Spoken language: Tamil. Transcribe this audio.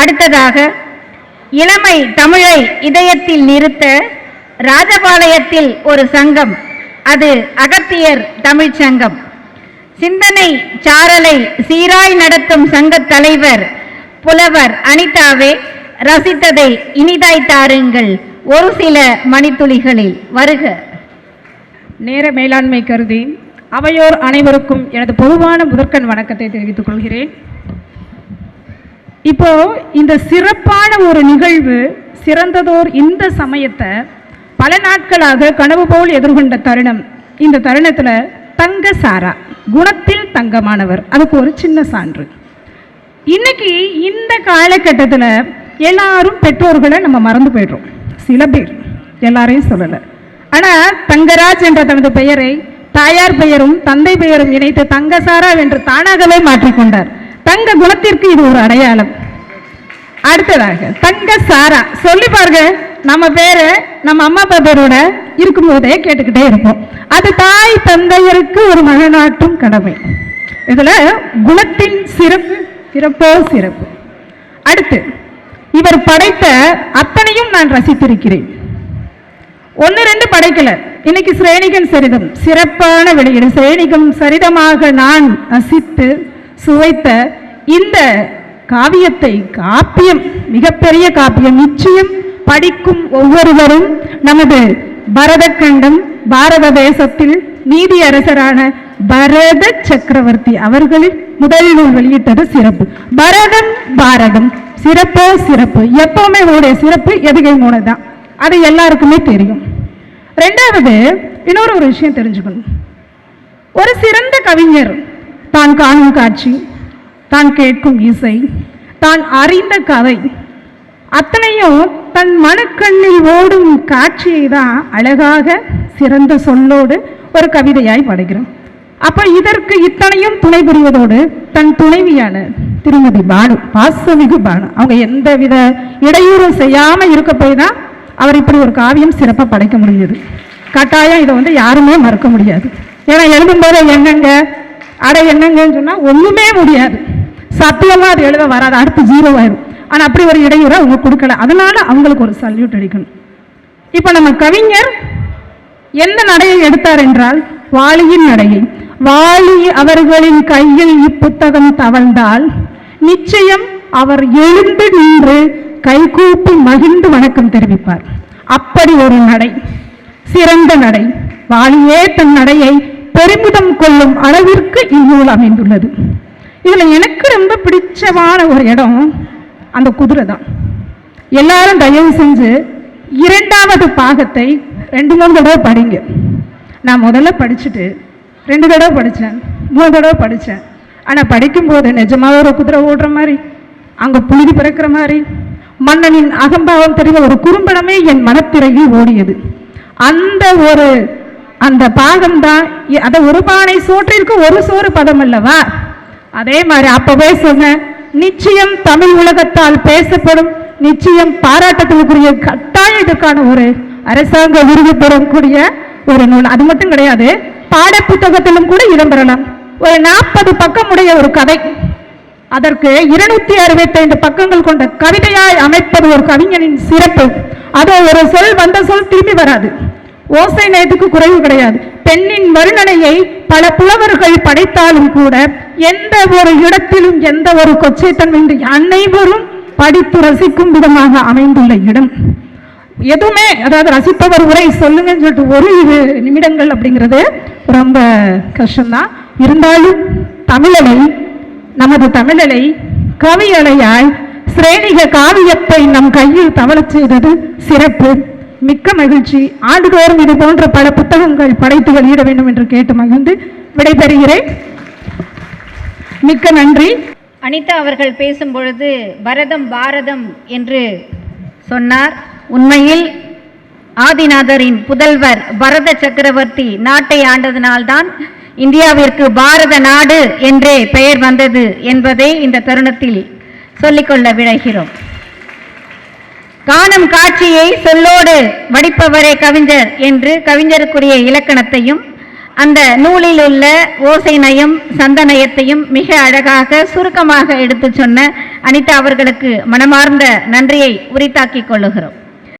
அடுத்ததாக இளமை தமிழை இதயத்தில் நிறுத்த ராஜபாளையத்தில் ஒரு சங்கம் அது அகத்தியர் தமிழ்ச் சங்கம். சிந்தனை சாரலை சீராய் நடத்தும் சங்கத் தலைவர் புலவர் அனிதாவே ரசித்ததை இனிதாய் தாருங்கள் ஒரு சில மணித்துளிகளில். வருக. நேர மேலாண்மை கருதி அவையோர் அனைவருக்கும் எனது பொதுவான முதற்கண் வணக்கத்தை தெரிவித்துக் கொள்கிறேன். இப்போ இந்த சிறப்பான ஒரு நிகழ்வு சிறந்ததோர் இந்த சமயத்தை பல நாட்களாக கனவு போல் எதிர்கொண்ட தருணம். இந்த தருணத்தில் தங்க சாரா குணத்தில் தங்கமானவர். அதுக்கு ஒரு சின்ன சான்று. இன்னைக்கு இந்த காலகட்டத்தில் எல்லாரும் பெற்றோர்களை நம்ம மறந்து போயிடுறோம். சில பேர் எல்லாரையும் சொல்லலை. ஆனால் தங்கராஜ் என்ற தனது பெயரை தாயார் பெயரும் தந்தை பெயரும் இணைத்து தங்கசாரா என்று தானாகவே மாற்றிக்கொண்டார் தங்க குணத்திற்கு இது ஒரு அடையாளம். அடுத்ததாக தங்க சாரா. சொல்லி பாருங்க நம்ம பேரு நம்ம அம்மா அப்பா பேரோட இருக்கும்போதே கேட்டுக்கிட்டே இருப்போம். அது தாய் தந்தையருக்கு ஒரு மகனாட்டும் கடமை. இதுல குணத்தின் சிறப்பு சிறப்போ சிறப்பு. அடுத்து இவர் படைத்த அத்தனையும் நான் ரசித்திருக்கிறேன். ஒன்று ரெண்டு படைக்கல. இன்னைக்கு சிரேணிகன் சரிதம். சிறப்பான வெளியீடு. சிரேணிகம் சரிதமாக நான் ரசித்து சுவைத்த இந்த காவியத்தை காப்பியம் மிகப்பெரிய காப்பியம் நிச்சயம் படிக்கும் ஒவ்வொருவரும் நமது பரதக்கண்டம் பாரத தேசத்தில் நீதி அரசரான பரத சக்கரவர்த்தி அவர்களின் முதல் நூல் வெளியிட்டது சிறப்பு. பரதம் பாரதம் சிறப்போ சிறப்பு. எப்பவுமே உங்களுடைய சிறப்பு எதுகை மூணு தான் அது எல்லாருக்குமே தெரியும். ரெண்டாவது இன்னொரு ஒரு விஷயம் தெரிஞ்சுக்கணும். ஒரு சிறந்த கவிஞர் தான் காணும் காட்சி. தான் கேட்கும் இசை தான் அறிந்த கதை. அத்தனையும் தன் மனக்கண்ணில் ஓடும் காட்சியை தான் அழகாக சிறந்த சொல்லோடு ஒரு கவிதையாய் படைக்கிறோம். அப்ப இதற்கு இத்தனையும் துணை புரிவதோடு தன் துணைவியான திருமதி பானு பாசமிகு பானு அவங்க எந்த வித இடையூறும் செய்யாம இருக்க போய் தான் அவர் இப்படி ஒரு காவியம் சிறப்பாக படைக்க முடிஞ்சது. கட்டாயம் இதை வந்து யாருமே மறக்க முடியாது. ஏன்னா எழுதும்போது என்னங்க அட என்னங்கன்னு சொன்னால் ஒன்றுமே முடியாது. சத்தியமாக அது எழுத வராது. அடுத்து ஜீரோ ஆயிரும். ஆனால் அப்படி ஒரு இடையூறை அவங்க கொடுக்கல. அதனால அவங்களுக்கு ஒரு சல்யூட் அடிக்கணும். இப்போ நம்ம கவிஞர் எந்த நடையை எடுத்தார் என்றால் வாளியின் நடையை. வாளி அவர்களின் கையில் இப்புத்தகம் தவழ்ந்தால் நிச்சயம் அவர் எழுந்து நின்று கைகூப்பி மகிழ்ந்து வணக்கம் தெரிவிப்பார். அப்படி ஒரு நடை சிறந்த நடை. வாலியே தன் நடையை பெருமிதம் கொள்ளும் அளவிற்கு இந்நூல் அமைந்துள்ளது. இதில் எனக்கு ரொம்ப பிடிச்சமான ஒரு இடம் அந்த குதிரை தான். எல்லாரும் தயவு செஞ்சு இரண்டாவது பாகத்தை ரெண்டு மூணு தடவை படிங்க. நான் முதல்ல படிச்சுட்டு ரெண்டு தடவை படித்தேன் மூணு தடவை படித்தேன் ஆனால் படிக்கும்போது நிஜமாக ஒரு குதிரை ஓடுற மாதிரி அங்கே புழுதி பிறக்கிற மாதிரி மன்னனின் அகம்பாவம் தெரிந்த ஒரு குறும்படமே என் மனத்திரையில் ஓடியது. அந்த ஒரு அந்த பாகம்தான் இ- அதை ஒரு பானை சோற்றிற்கு ஒரு சோறு பதம் அல்லவா? அதே மாதிரி அப்பவே சொன்னேன் நிச்சயம் தமிழ் உலகத்தால் பேசப்படும் நிச்சயம் பாராட்டத்திற்குரிய கட்டாயம் இதற்கான ஒரு அரசாங்க விருது பெறக்கூடிய ஒரு நூல். அது மட்டும் கிடையாது பாடப்புத்தகத்திலும் கூட இடம்பெறலாம். ஒரு நாற்பது பக்கமுடைய ஒரு கதை. அதற்கு இருநூத்தி அறுபத்தைந்து பக்கங்கள் கொண்ட கவிதையாய் அமைப்பது ஒரு கவிஞனின் சிறப்பு. அது ஒரு சொல் வந்த சொல் திரும்பி வராது. ஓசை நேயத்துக்கு குறைவு கிடையாது. பெண்ணின் மறுநனையை பல புலவர்கள் படைத்தாலும் கூட எந்த ஒரு இடத்திலும் எந்த ஒரு கொச்சைத்தன்மையின்றி அனைவரும் படித்து ரசிக்கும் விதமாக அமைந்துள்ள இடம். எதுவுமே அதாவது ரசிப்பவர் உரை சொல்லுங்கன்னு சொல்லிட்டு ஒரு இது நிமிடங்கள் அப்படிங்கிறது ரொம்ப கஷ்டம்தான். இருந்தாலும் தமிழலை நமது தமிழலை கவியலையாய் சிரேணிக காவியத்தை நம் கையில் தவழச் செய்தது சிறப்பு மிக்க மகிழ்ச்சி. ஆண்டுதோறும் இது போன்ற பல புத்தகங்கள் படைத்து வெளியிட வேண்டும் என்று கேட்டு மகிழ்ந்து விடைபெறுகிறேன். மிக்க நன்றி. அனிதா அவர்கள் பேசும் பொழுது பரதம் பாரதம் என்று சொன்னார். உண்மையில் ஆதிநாதரின் புதல்வர் பரத சக்கரவர்த்தி நாட்டை ஆண்டதனால்தான் இந்தியாவிற்கு பாரத நாடு என்றே பெயர் வந்தது என்பதை இந்த தருணத்தில் சொல்லிக்கொள்ள விழைகிறோம். காணும் காட்சியை சொல்லோடு வடிப்பவரே கவிஞர் என்று கவிஞருக்குரிய இலக்கணத்தையும் அந்த நூலில் உள்ள ஓசை நயம் சந்தநயத்தையும் மிக அழகாக சுருக்கமாக எடுத்துச் சொன்ன அனிதா அவர்களுக்கு மனமார்ந்த நன்றியை உரித்தாக்கிக் கொள்ளுகிறோம்.